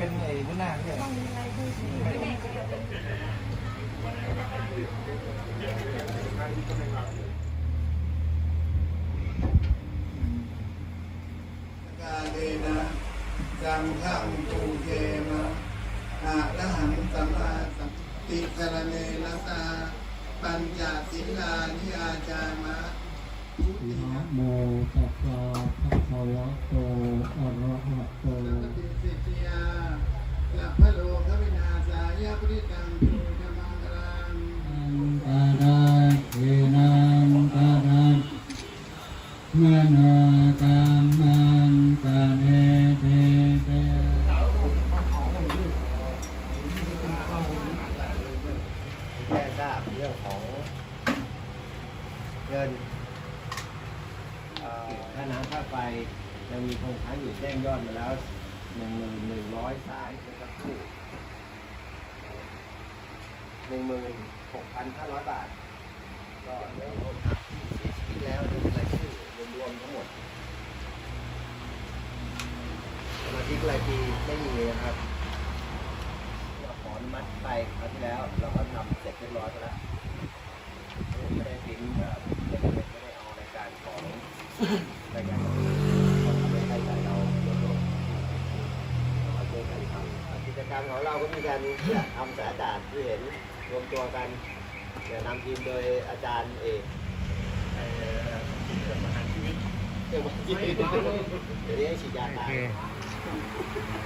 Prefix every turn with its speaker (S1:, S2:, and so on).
S1: เป็นไอ้หัวหน้าใช่ไหม
S2: กาเลนะจังฆังตูเกมะอะระหังสัมมาสัมติสรเนนะตาปัญจศีลานิอาจามะ
S3: นะโมตัสสะภะคะวะโตอะระหะโต
S2: ม
S3: โนกรรมันตะเนเทเต
S1: แค่ทราบเรื่องของเงินเอ่อค่าน้ำค่าไฟยังมีคงค้างอยู่แจ้งยอดมาแล้วหนึ่งหมื่นหนึ่งร้อยสามนะครับหนึ่งหมื่นหกพันห้าร้อยบาท ก็เรื่องของที่เสียชีวิตแล้วนี่เป็นรายชื่อรวมๆทั้งหมดสมา ชิกรายปีไม่มีนะครับเราขออนุมัติไปคราวที่แล้ว เราก็ทำเสร็จเรียบร้อยไปแล้วไม่ได้ทิ้งแบบไม่ได้ไม่ได้เอารายการของรายการของเราทำให้ใจเราลดลงเราช่วยกันทำกิจกรรมของเราก็มีการทำสายอากาศที่เห็นรวมตัวกันจะนำทีมโดยอาจารย์เอกเอ่อเกี่ยวกับอาหาชีวิตเกี่ยวกับชีวิตเดี๋ยวนี้ฉีดยาตาย
S3: Thank you.